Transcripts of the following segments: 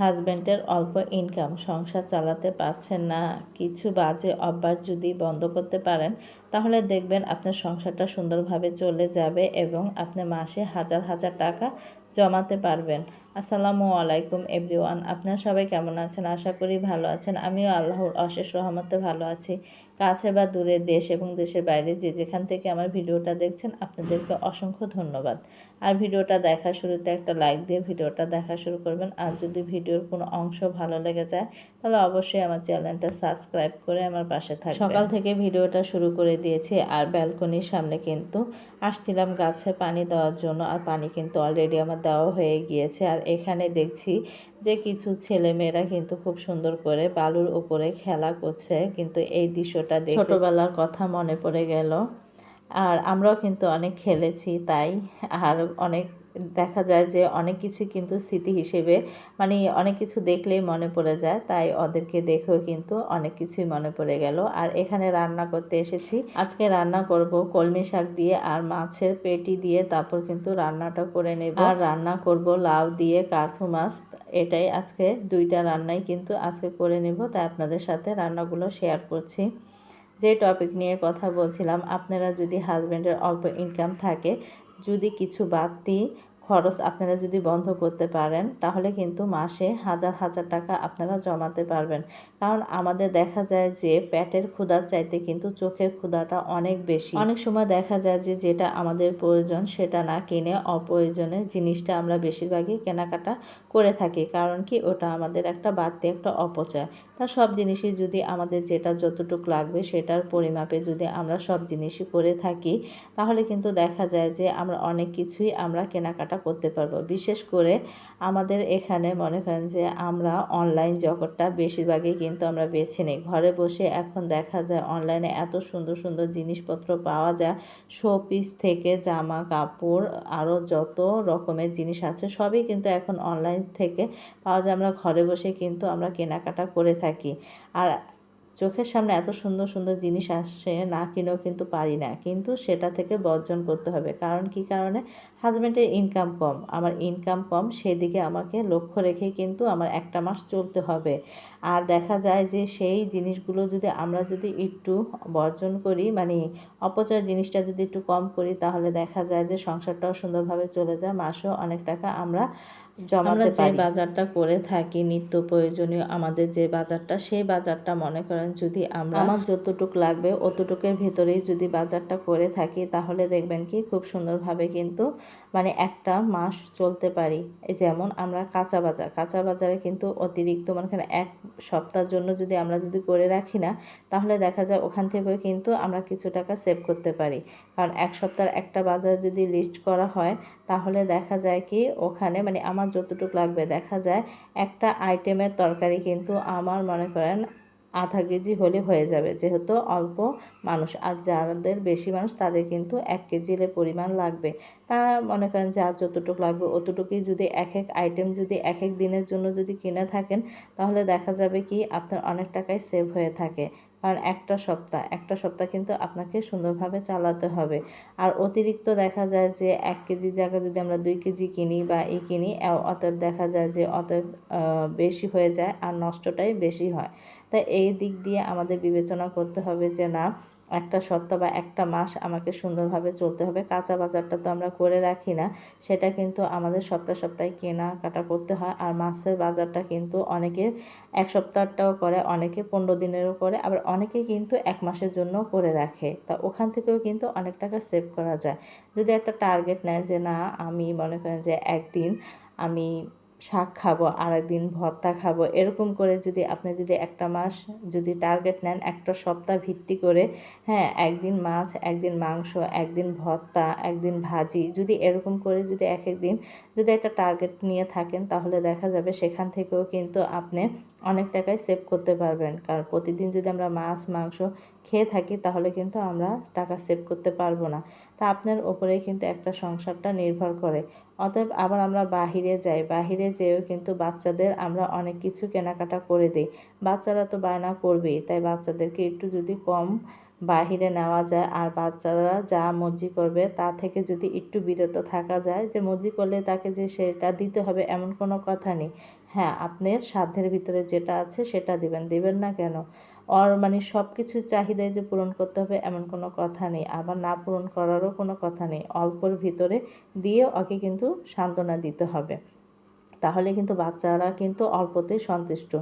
হাজব্যান্ডের অল্প ইনকাম, সংসার চালাতে পারছেন না। কিছু বাজে অভ্যাস যদি বন্ধ করতে পারেন, তাহলে দেখবেন আপনার সংসারটা সুন্দরভাবে চলে যাবে এবং আপনি মাসে হাজার হাজার টাকা জমাতে পারবেন। আসসালামু আলাইকুম এভরিওয়ান, আপনারা সবাই কেমন আছেন? আশা করি ভালো আছেন। আমিও আল্লাহর অশেষ রহমতে ভালো আছি। কাছে বা দূরে দেশ এবং দেশের বাইরে যে যেখান থেকে আমার ভিডিওটা দেখছেন, আপনাদেরকে অসংখ্য ধন্যবাদ। আর ভিডিওটা দেখা শুরুতে একটা লাইক দিয়ে ভিডিওটা দেখা শুরু করবেন। আর যদি ভিডিওর কোনো অংশ ভালো লেগে যায় তাহলে অবশ্যই আমার চ্যানেলটা সাবস্ক্রাইব করে আমার পাশে থাকবে সকাল থেকে ভিডিওটা শুরু করে দিয়েছি আর ব্যালকনির সামনে কিন্তু আসছিলাম গাছে পানি দেওয়ার জন্য আর পানি কিন্তু অলরেডি আমার দেওয়া হয়ে গিয়েছে। আর এখানে দেখছি যে কিছু ছেলেমেয়েরা কিন্তু খুব সুন্দর করে বালুর উপরে খেলা করছে। কিন্তু এই দৃশ্যটা দেখে ছোটোবেলার কথা মনে পড়ে গেল। আর আমরাও কিন্তু অনেক খেলেছি তাই। আর অনেক দেখা যায় যে অনেক কিছু কিন্তু স্মৃতি হিসেবে মানে অনেক কিছু দেখলেই মনে পড়ে যায়, তাই ওদেরকে দেখেও কিন্তু অনেক কিছুই মনে পড়ে গেল। আর এখানে রান্না করতে এসেছি। আজকে রান্না করব কলমি শাক দিয়ে আর মাছের পেটি দিয়ে, তারপর কিন্তু রান্নাটা করে নেব। আর রান্না করব লাউ দিয়ে কার্ফু মাছ, এটাই আজকে দুইটা রান্নাই কিন্তু আজকে করে নেব, তাই আপনাদের সাথে রান্নাগুলো শেয়ার করছি। যে টপিক নিয়ে কথা বলছিলাম, আপনারা যদি হাজব্যান্ডের অল্প ইনকাম থাকে যদি কিছু বাড়তি খরচ আপনারা যদি বন্ধ করতে পারেন, তাহলে কিন্তু মাসে হাজার হাজার টাকা আপনারা জমাতে পারবেন। কারণ আমাদের দেখা যায় যে, পেটের ক্ষুধার চাইতে কিন্তু চোখের ক্ষুধাটা অনেক বেশি। অনেক সময় দেখা যায় যে, যেটা আমাদের প্রয়োজন সেটা না কিনে অপ্রয়োজনে জিনিসটা আমরা বেশিরভাগই কেনাকাটা করে থাকি। কারণ কি? ওটা আমাদের একটা বাড়তি, একটা অপচয়। তা সব জিনিসই যদি আমাদের যেটা যতটুকু লাগবে সেটার পরিমাপে যদি আমরা সব জিনিসই করে থাকি, তাহলে কিন্তু দেখা যায় যে, আমরা অনেক কিছুই আমরা কেনাকাটা করতে পারব। বিশেষ করে আমাদের এখানে মনে করেন যে আমরা অনলাইন জগৎটা বেশিরভাগই কিন্তু আমরা বেছে নিই। ঘরে বসে এখন দেখা যায় অনলাইনে এত সুন্দর সুন্দর জিনিসপত্র পাওয়া যায়। শো পিস থেকে জামা, কাপড় আরও যত রকমের জিনিস আছে সবই কিন্তু এখন অনলাইন থেকে পাওয়া যায়। আমরা ঘরে বসে কিন্তু আমরা কেনাকাটা করে থাকি। আর চোখের সামনে এত সুন্দর সুন্দর জিনিস আসে, না কিনেও কিন্তু পারি না। কিন্তু সেটা থেকে বর্জন করতে হবে। কারণ কি কারণে? হাজব্যান্ডের ইনকাম কম। আমার ইনকাম কম, সেদিকে আমাকে লক্ষ্য রেখে কিন্তু আমার একটা মাস চলতে হবে। আর দেখা যায় যে সেই জিনিসগুলো যদি আমরা যদি একটু বর্জন করি মানে অপচয় জিনিসটা যদি একটু কম করি, তাহলে দেখা যায় যে সংসারটাও সুন্দরভাবে চলে যায়। মাসেও অনেক টাকা আমরা জমাতে যে বাজারটা করে থাকি নিত্য প্রয়োজনীয় আমাদের যে বাজারটা সেই বাজারটা মনে করেন যদি আমরা আমার যতটুক লাগবে অতটুকের ভেতরেই যদি বাজারটা করে থাকি তাহলে দেখবেন কি খুব সুন্দরভাবে কিন্তু মানে একটা মাস চলতে পারি। যেমন আমরা কাঁচা বাজার কাঁচা বাজারে কিন্তু অতিরিক্ত মানে এক সপ্তাহের জন্য যদি আমরা যদি করে রাখি না তাহলে দেখা যায় ওখান থেকেও কিন্তু আমরা কিছু টাকা সেভ করতে পারি। কারণ এক সপ্তাহের একটা বাজার যদি লিস্ট করা হয় তাহলে দেখা যায় কি ওখানে মানে আমার যতটুকু লাগবে। দেখা যায় একটা আইটেমের তরকারি কিন্তু আমার মনে করেন আধা কেজি হলে হয়ে যাবে। যেহেতু অল্প মানুষ, আর যাদের বেশি মানুষ তাদের কিন্তু এক কেজির পরিমাণ লাগবে। তা মনে করেন যার যতটুকু লাগবে অতটুকুই যদি এক এক আইটেম যদি এক এক দিনের জন্য যদি কিনে থাকেন, তাহলে দেখা যাবে কি আপনার অনেক টাকাই সেভ হয়ে থাকে। কারণ একটা সপ্তাহ একটা সপ্তাহ কিন্তু আপনাকে সুন্দরভাবে চালাতে হবে। আর অতিরিক্ত দেখা যায় যে এক কেজির জায়গায় যদি আমরা দুই কেজি কিনি বা এই কিনি, অতএব দেখা যায় যে অতএব বেশি হয়ে যায় আর নষ্টটাই বেশি হয়। তাই এই দিক দিয়ে আমাদের বিবেচনা করতে হবে যে না, একটা সপ্তাহ বা একটা মাস আমাকে সুন্দরভাবে চলতে হবে। কাঁচা বাজারটা তো আমরা করে রাখি না, সেটা কিন্তু আমাদের সপ্তাহ সপ্তাহে কেনাকাটা করতে হয়। আর মাছের বাজারটা কিন্তু অনেকে এক সপ্তাহটাও করে, অনেকে পনেরো দিনেরও করে, আবার অনেকে কিন্তু এক মাসের জন্য করে রাখে। তা ওখান থেকেও কিন্তু অনেক টাকা সেভ করা যায়। যদি একটা টার্গেট নেয় যে না, আমি মনে করেন যে একদিন আমি শাক খাব আর একদিন ভর্তা খাব, এরকম করে যদি আপনি যদি একটা মাস যদি টার্গেট নেন একটা সপ্তাহ ভিত্তি করে হ্যাঁ একদিন মাছ, একদিন মাংস, একদিন ভর্তা, একদিন ভাজি, যদি এরকম করে যদি এক একদিন যদি একটা টার্গেট নিয়ে থাকেন তাহলে দেখা যাবে সেখান থেকেও কিন্তু আপনি অনেক টাকায় সেভ করতে পারবেন। কারণ প্রতিদিন যদি আমরা মাছ, মাংস খেয়ে থাকি, তাহলে কিন্তু আমরা টাকা সেভ করতে পারব না। তা আপনার ওপরেই কিন্তু একটা সংসারটা নির্ভর করে। অতএব আবার আমরা বাহিরে যাই। বাহিরে যেয়েও কিন্তু বাচ্চাদের আমরা অনেক কিছু কেনাকাটা করে দিই। বাচ্চারা তো বায়না করবেই। তাই বাচ্চাদেরকে একটু যদি কম বাহিরে নেওয়া যায়, আর বাচ্চারা যা মর্জি করবে, তা থেকে যদি একটু বিরত থাকা যায়, যে মর্জি করলে তাকে যে সেটা দিতে হবে, এমন কোনো কথা নেই। হ্যাঁ আপনার সাধ্যের ভিতরে যেটা আছে সেটা দিবেন। দিবেন না কেন? ওর মানে সব কিছু চাহিদাই যে পূরণ করতে হবে এমন কোনো কথা নেই। আবার না পূরণ করারও কোনো কথা নেই। অল্পর ভিতরে দিয়ে ওকে কিন্তু সান্ত্বনা দিতে হবে। তাহলে কিন্তু বাচ্চারা কিন্তু অল্পতেই সন্তুষ্ট।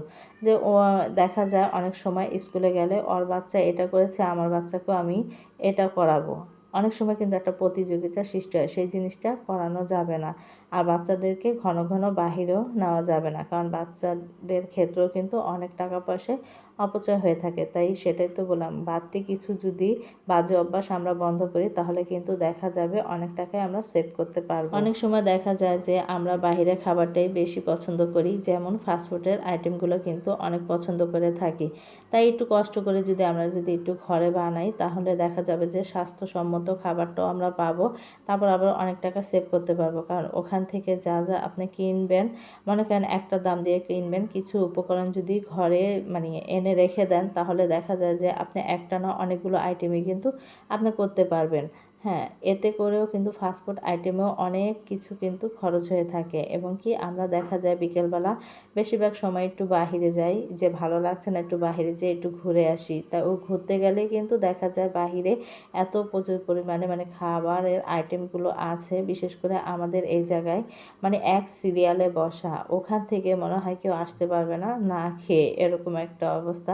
যে ও, দেখা যায় অনেক সময় স্কুলে গেলে ওর বাচ্চা এটা করেছে, আমার বাচ্চাকেও আমি এটা করাবো। অনেক সময় কিন্তু একটা প্রতিযোগিতা সৃষ্টি হয়, সেই জিনিসটা করানো যাবে না। আর বাচ্চাদেরকে ঘন ঘন বাহিরেও নেওয়া যাবে না, কারণ বাচ্চাদের ক্ষেত্রেও কিন্তু অনেক টাকা পয়সায় অপচয় হয়ে থাকে। তাই সেটাই তো বললাম, বাড়তি কিছু যদি বাজে অভ্যাস আমরা বন্ধ করি, তাহলে কিন্তু দেখা যাবে অনেক টাকায় আমরা সেভ করতে পারব। অনেক সময় দেখা যায় যে আমরা বাহিরে খাবারটাই বেশি পছন্দ করি, যেমন ফাস্টফুডের আইটেমগুলো কিন্তু অনেক পছন্দ করে থাকি। তাই একটু কষ্ট করে যদি আমরা যদি একটু ঘরে বানাই, তাহলে দেখা যাবে যে স্বাস্থ্যসম্মত খাবারটাও আমরা পাবো। তারপর আবার অনেক টাকা সেভ করতে পারব। কারণ ওখান থেকে যা যা আপনি কিনবেন, মনে করেন একটা দাম দিয়ে কিনবেন, কিছু উপকরণ যদি ঘরে মানে এনে রেখে দেন, তাহলে দেখা যায় যে আপনি একটা না অনেকগুলো আইটেমই কিন্তু আপনি করতে পারবেন। হ্যাঁ এতে করেও কিন্তু ফাস্টফুড আইটেমেও অনেক কিছু কিন্তু খরচ হয়ে থাকে। এবং কি আমরা দেখা যায় বিকেলবেলা বেশিরভাগ সময় একটু বাহিরে যাই, যে ভালো লাগছে না একটু বাহিরে যেয়ে একটু ঘুরে আসি। তা ও ঘুরতে গেলে কিন্তু দেখা যায় বাহিরে এত প্রচুর পরিমাণে মানে খাবারের আইটেমগুলো আছে, বিশেষ করে আমাদের এই জায়গায় মানে এক সিরিয়ালে বসা। ওখান থেকে মনে হয় কেউ আসতে পারবে না না খেয়ে, এরকম একটা অবস্থা।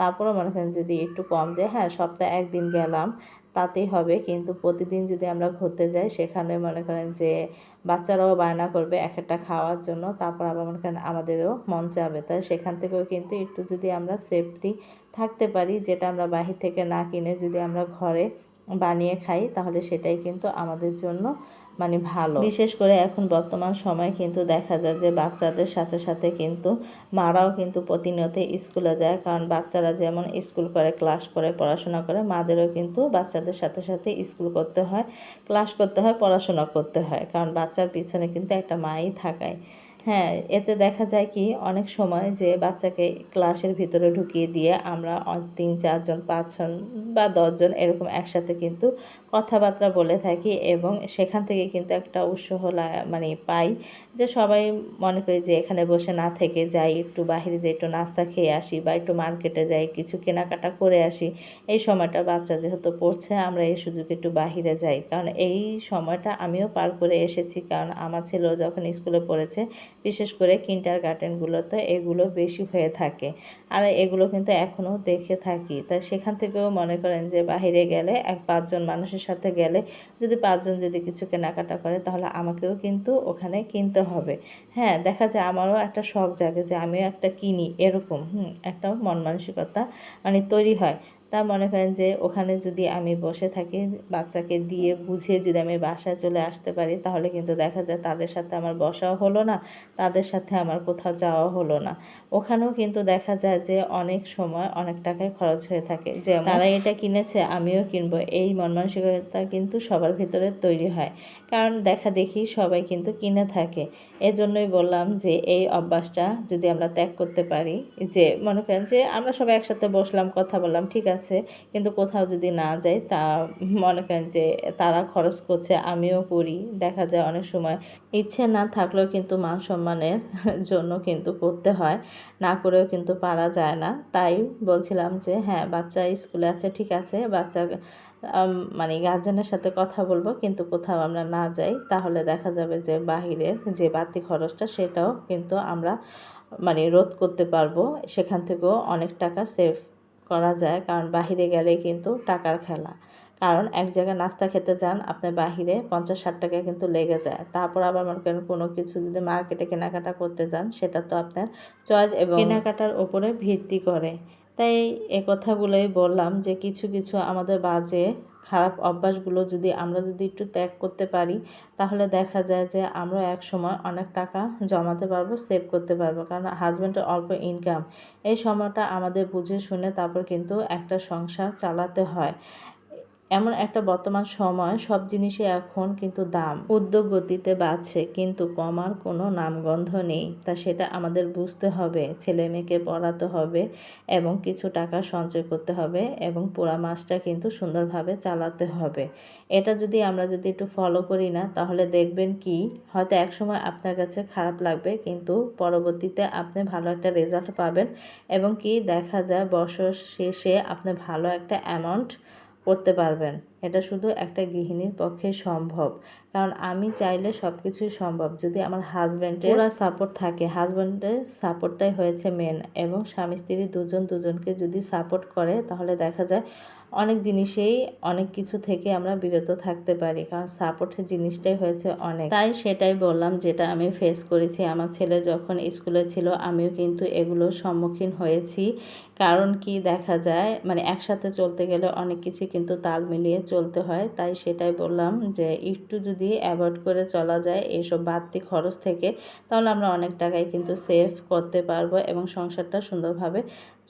তারপরে মনে করেন যদি একটু কম যায় হ্যাঁ সপ্তাহে একদিন গেলাম, তাতেই হবে। কিন্তু প্রতিদিন যদি আমরা ঘুরতে যাই, সেখানে মনে করেন যে বাচ্চারাও বায়না করবে এক একটা খাওয়ার জন্য, তারপর আবার মনে করেন আমাদেরও মন চাবে। তাই সেখান থেকেও কিন্তু একটু যদি আমরা সেফটি থাকতে পারি, যেটা আমরা বাহির থেকে না কিনে যদি আমরা ঘরে বানিয়ে খাই, তাহলে সেটাই কিন্তু আমাদের জন্য মানে ভালো। বিশেষ করে এখন বর্তমান সময় কিন্তু দেখা যায় যে বাচ্চাদের সাথে সাথে কিন্তু মারাও কিন্তু প্রতিনিয়ত স্কুলে যায়। কারণ বাচ্চারা যেমন স্কুল করে, ক্লাস করে, পড়াশোনা করে, মাদেরও কিন্তু বাচ্চাদের সাথে সাথে স্কুল করতে হয়, ক্লাস করতে হয়, পড়াশোনা করতে হয়। কারণ বাচ্চার পিছনে কিন্তু একটা মাই থাকায়। হ্যাঁ এতে দেখা যায় কি অনেক সময় যে বাচ্চাকে ক্লাসের ভিতরে ঢুকিয়ে দিয়ে আমরা তিন চারজন, পাঁচজন বা দশজন এরকম একসাথে কিন্তু কথাবার্তা বলে থাকি এবং সেখান থেকে কিন্তু একটা উৎসাহ মানে পাই যে সবাই মনে করি যে এখানে বসে না থেকে যাই, একটু বাহিরে যাই একটু নাস্তা খেয়ে আসি বা একটু মার্কেটে যাই, কিছু কেনাকাটা করে আসি। এই সময়টা বাচ্চা যেহেতু পড়ছে, আমরা এই সুযোগে একটু বাহিরে যাই। কারণ এই সময়টা আমিও পার করে এসেছি। কারণ আমার ছেলেও যখন স্কুলে পড়েছে বিশেষ করে কিন্টার গার্ডেনগুলোতে এগুলো বেশি হয়ে থাকে। আর এগুলো কিন্তু এখনও দেখে থাকি। তাই সেখান থেকেও মনে করেন যে বাহিরে গেলে এক পাঁচজন মানুষের সাথে গেলে যদি পাঁচজন যদি কিছু কেনাকাটা করে তাহলে আমাকেও কিন্তু ওখানে কিনতে হবে। হ্যাঁ দেখা যায় আমারও একটা শখ জাগে যে আমিও একটা কিনি। এরকম, হুম, একটা মন মানসিকতা মানে তৈরি হয়। তা মনে করেন যে ওখানে যদি আমি বসে থাকি বাচ্চাকে দিয়ে বুঝিয়ে যদি আমি বাসায় চলে আসতে পারি তাহলে কিন্তু দেখা যায় তাদের সাথে আমার বসাও হলো না তাদের সাথে আমার কোথাও যাওয়া হলো না। ওখানেও কিন্তু দেখা যায় যে অনেক সময় অনেক টাকায় খরচ হয়ে থাকে। যে তারা এটা কিনেছে আমিও কিনবো এই মন মানসিকতা কিন্তু সবার ভিতরে তৈরি হয়। কারণ দেখা দেখি সবাই কিন্তু কিনে থাকে। এজন্যই বললাম যে এই অভ্যাসটা যদি আমরা ত্যাগ করতে পারি যে মনে করেন যে আমরা সবাই একসাথে বসলাম কথা বললাম ঠিক আছে। কিন্তু কোথাও যদি না যাই তা মনে করেন যে তারা খরচ করছে, আমিও করি। দেখা যায় অনেক সময় ইচ্ছে না থাকলেও কিন্তু মান সম্মানের জন্য কিন্তু করতে হয়, না করেও কিন্তু পারা যায় না। তাই বলছিলাম যে হ্যাঁ বাচ্চা স্কুলে আছে, ঠিক আছে, বাচ্চা মানে গার্জেনের সাথে কথা বলব, কিন্তু কোথাও আমরা না যাই, তাহলে দেখা যাবে যে বাহিরের যে বাড়তি খরচটা সেটাও কিন্তু আমরা মানে রোধ করতে পারব। সেখান থেকেও অনেক টাকা সেভ করা যায়, কারণ বাহিরে গেলে কিন্তু টাকার খেলা। কারণ এক জায়গায় নাস্তা খেতে যান, আপনার বাহিরে পঞ্চাশ ষাট টাকা কিন্তু লেগে যায়। তারপর আবার মনে করেন কোনো কিছু যদি মার্কেটে কেনাকাটা করতে যান, সেটা তো আপনার চয়েস এবং কেনাকাটার ওপরে ভিত্তি করে। তাই এ কথাগুলোই বললাম যে কিছু কিছু আমাদের বাজে, খারাপ অভ্যাসগুলো যদি আমরা যদি একটু ত্যাগ করতে পারি, তাহলে দেখা যায় যে আমরা এক সময় অনেক টাকা জমাতে পারব সেভ করতে পারব। কারণ হাজব্যান্ডের অল্প ইনকাম এই সময়টা আমাদের বুঝে শুনে তারপর কিন্তু একটা সংসার চালাতে হয়। এমন একটা বর্তমান সময়, সব জিনিসই এখন কিন্তু দাম। উদ্যোগ গতিতে বাড়ছে, কিন্তু কমার কোনো নামগন্ধ নেই। তা সেটা আমাদের বুঝতে হবে, ছেলে মেয়েকে পড়াতে হবে এবং কিছু টাকা সঞ্চয় করতে হবে এবং পোড়া মাসটা কিন্তু সুন্দরভাবে চালাতে হবে। এটা যদি আমরা যদি একটু ফলো করি না, তাহলে দেখবেন কি, হয়তো একসময় আপনার কাছে খারাপ লাগবে, কিন্তু পরবর্তীতে আপনি ভালো একটা রেজাল্ট পাবেন এবং কি দেখা যায়, বছর শেষে আপনি ভালো একটা অ্যামাউন্ট করতে পারবেন। এটা শুধু একটা গৃহিণীর পক্ষে সম্ভব। কারণ আমি চাইলে সব কিছুই সম্ভব। যদি আমার হাজব্যান্ডের পুরা সাপোর্ট থাকে হাজব্যান্ডের সাপোর্টটাই হয়েছে মেন এবং স্বামী স্ত্রী দুজন দুজনকে যদি সাপোর্ট করে, তাহলে দেখা যায় অনেক জিনিসেই অনেক কিছু থেকে আমরা বিরত থাকতে পারি, কারণ সাপোর্টের জিনিসটাই হয়েছে অনেক। তাই সেটাই বললাম যেটা আমি ফেস করেছি। আমার ছেলে যখন স্কুলে ছিল, আমিও কিন্তু এগুলোর সম্মুখীন হয়েছি। কারণ কি দেখা যায় মানে একসাথে চলতে গেলে অনেক কিছু কিন্তু তাল মিলিয়ে চলতে হয়। তাই সেটাই বললাম যে একটু যদি অ্যাভয়েড করে চলা যায় এইসব বাড়তি খরচ থেকে, তাহলে আমরা অনেক টাকাই কিন্তু সেভ করতে পারব এবং সংসারটা সুন্দরভাবে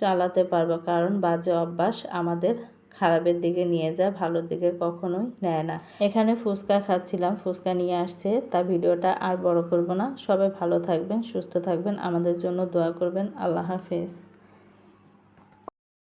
চালাতে পারব। কারণ বাজে অভ্যাস আমাদের খারাপের দিকে নিয়ে যায় ভালোর দিকে কখনোই নেয় না। এখানে ফুচকা খাচ্ছিলাম, ফুচকা নিয়ে আসছে। তা ভিডিওটা আর বড় করব না। সবাই ভালো থাকবেন, সুস্থ থাকবেন। আমাদের জন্য দোয়া করবেন। আল্লাহ হাফেজ।